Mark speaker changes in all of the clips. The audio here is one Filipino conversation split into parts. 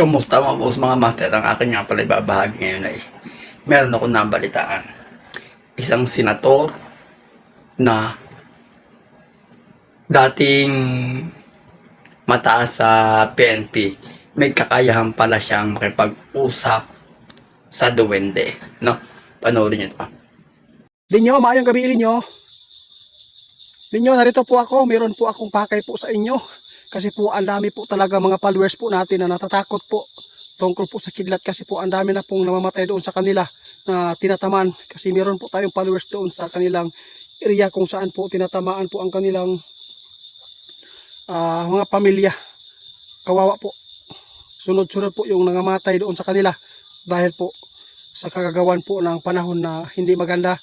Speaker 1: Kamusta mga boss mga master? Ang akin nga pala ibabahagi ngayon ay meron akong nabalitaan. Isang senator na dating mataas sa PNP may kakayahan pala siyang makipag-usap sa duwende. No? Panoorin niyo to.
Speaker 2: Linyo, maayong gabi Linyo. Linyo, narito po ako. Meron po akong pakay po sa inyo. Kasi po ang dami po talaga mga followers po natin na natatakot po tungkol po sa kidlat kasi po ang dami na pong namamatay doon sa kanila na tinataman kasi meron po tayong followers doon sa kanilang area kung saan po tinatamaan po ang kanilang ah, mga pamilya. Kawawa po. Sunod-sunod po yung nangamatay doon sa kanila dahil po sa kagagawan po ng panahon na hindi maganda.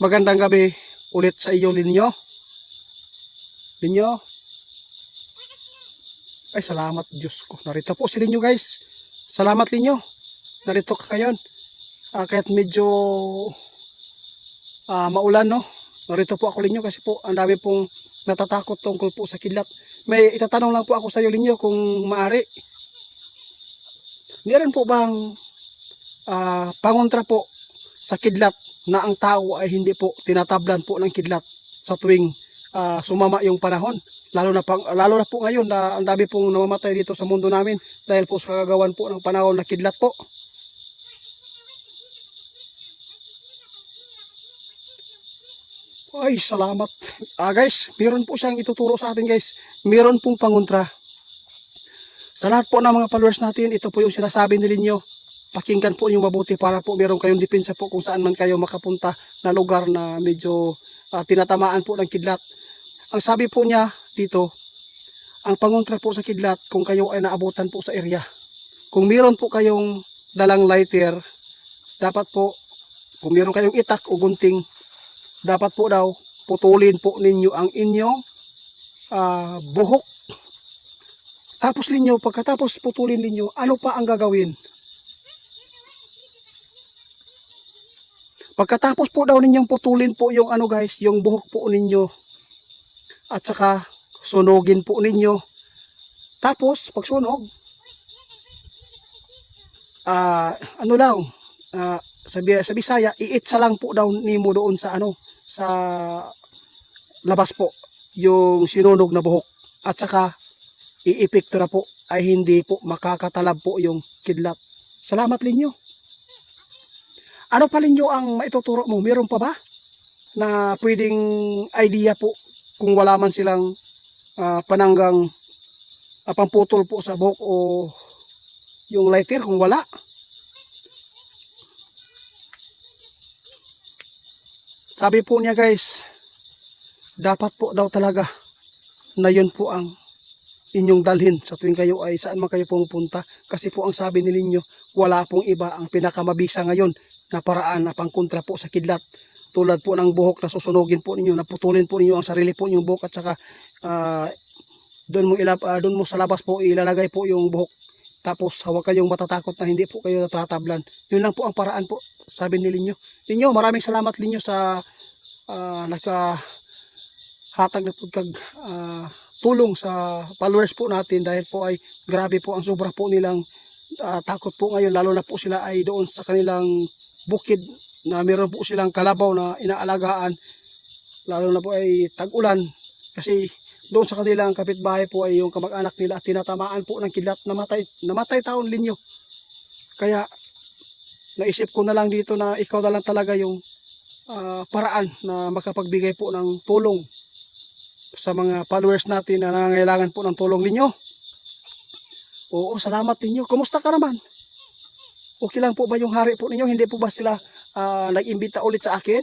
Speaker 2: Magandang gabi ulit sa iyo, Linyo. Linyo. Ay, salamat Diyos ko. Narito po si Linyo, guys. Salamat, Linyo. Narito ka ngayon. Ah, kahit medyo ah, maulan, no? Narito po ako, Linyo, kasi po ang dami pong natatakot tungkol po sa kidlat. May itatanong lang po ako sa iyo, Linyo, kung maari. Meron po bang ah, pangontra po sa kidlat na ang tao ay hindi po tinatablan po ng kidlat sa tuwing ah, sumama yung panahon. Lalo na, pang, lalo na po ngayon na ang dami pong namamatay dito sa mundo namin dahil po sa kagagawan po ng panahon na kidlat po. Ay, salamat. Ah, guys, meron po siyang ituturo sa atin, guys. Meron pong pangontra. Sa lahat po ng mga followers natin, ito po yung sinasabi ni Linyo. Pakinggan po yung mabuti para po meron kayong depensa po kung saan man kayo makapunta na lugar na medyo ah, tinatamaan po ng kidlat. Ang sabi po niya dito, ang pangontra po sa kidlat kung kayo ay naabutan po sa area. Kung meron po kayong dalang lighter, dapat po, kung meron kayong itak o gunting, dapat po daw putulin po ninyo ang inyong ah, buhok. Tapos ninyo, pagkatapos putulin ninyo, ano pa ang gagawin? Pagkatapos po daw ninyong putulin po yung ano guys, yung buhok po ninyo. At saka sunugin po ninyo. Tapos, pag sunog, ah ano daw, ah sa, Bi- sa Bisaya, iitsa lang po daw nimo doon sa ano, sa labas po, yung sinunog na buhok. At saka, iipikto na po ay hindi po makakatalab po yung kidlat. Salamat linyo. Ano pa linyo ang maituturo mo? Meron pa ba na pwedeng idea po kung wala man silang ah, pananggang ah, pamputol po sa buhok o yung lighter kung wala? Sabi po niya guys, dapat po daw talaga na yun po ang inyong dalhin sa tuwing kayo ay saan man kayo pumupunta. Kasi po ang sabi ni Linyo, wala pong iba ang pinakamabisa ngayon na paraan na pangkontra po sa kidlat. Tulad po ng buhok na susunugin po ninyo, naputulin po ninyo ang sarili po ninyong buhok at saka ah, doon mo ilap, ah, doon mo sa labas po ilalagay po yung buhok. Tapos huwag kayong matatakot na hindi po kayo natatablan. Yun lang po ang paraan po, sabi ni Linyo. Linyo, maraming salamat Linyo sa uh, naka hatag na pagkag ah, tulong sa followers po natin dahil po ay grabe po ang sobra po nilang ah, takot po ngayon lalo na po sila ay doon sa kanilang bukid na meron po silang kalabaw na inaalagaan lalo na po ay tag-ulan kasi doon sa kanilang kapitbahay po ay yung kamag-anak nila at tinatamaan po ng kidlat namatay, namatay taon linyo kaya naisip ko na lang dito na ikaw na lang talaga yung ah, paraan na makapagbigay po ng tulong sa mga followers natin na nangangailangan po ng tulong ninyo. Oo, salamat ninyo. Kumusta ka naman? Okay lang po ba yung hari po ninyo? Hindi po ba sila ah, nag-imbita ulit sa akin?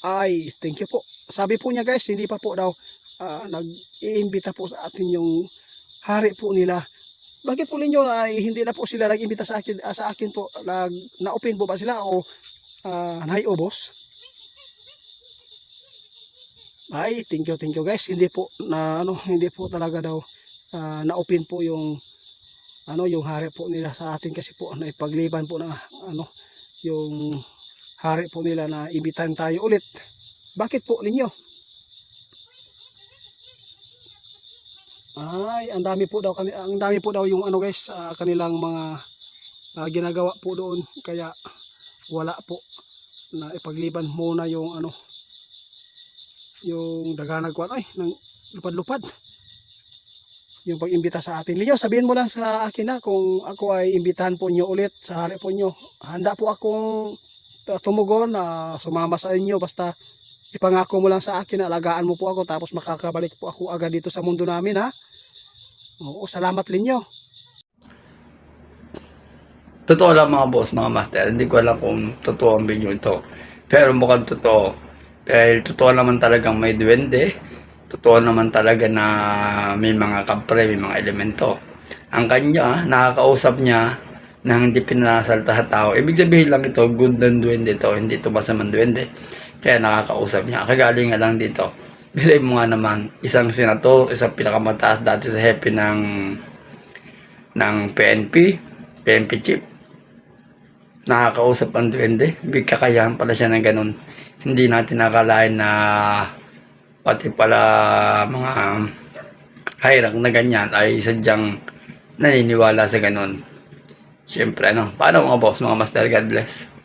Speaker 2: Ay, thank you po. Sabi po niya guys, hindi pa po daw ah, nag-iimbita po sa atin yung hari po nila. Bakit po ninyo ay hindi na po sila nag-imbita sa akin, ah, sa akin po? Nag, na-open po ba sila o uh, naiubos? Ay, thank you, thank you guys. Hindi po na ano, hindi po talaga daw ah, na-open po yung ano, yung hari po nila sa atin kasi po naipagliban po na ano, yung hari po nila na imbitahan tayo ulit. Bakit po ninyo? Ay, ang dami po daw ang dami po daw yung ano guys, ah, kanilang mga ah, ginagawa po doon kaya wala po na ipagliban muna yung ano yung daganag kwan ay ng lupad-lupad. Yung pag-imbita sa atin. Leo, sabihin mo lang sa akin na kung ako ay imbitahan po niyo ulit sa hari po niyo. Handa po akong tumugon na sumama sa inyo basta ipangako mo lang sa akin na alagaan mo po ako tapos makakabalik po ako agad dito sa mundo namin ha. Oo, salamat linyo.
Speaker 1: Totoo lang mga boss, mga master. Hindi ko alam kung totoo ang video ito. Pero mukhang totoo. Dahil totoo naman talagang may duwende. Totoo naman talaga na may mga kapre, may mga elemento. Ang kanya, nakakausap niya na hindi pinasalta sa tao. Ibig sabihin lang ito, good ng duwende ito. Hindi ito masamang duwende. Kaya nakakausap niya. Kagaling nga lang dito. Bilay mo nga naman, isang senator, isang pinakamataas dati sa hepe ng ng PNP, PNP chief, nakakausap ang duwende. Big kakayahan pala siya ng ganun. Hindi natin nakalain na pati pala mga high rank na ganyan ay sadyang naniniwala sa ganun. Siyempre, ano, paano mga boss, mga master, God bless.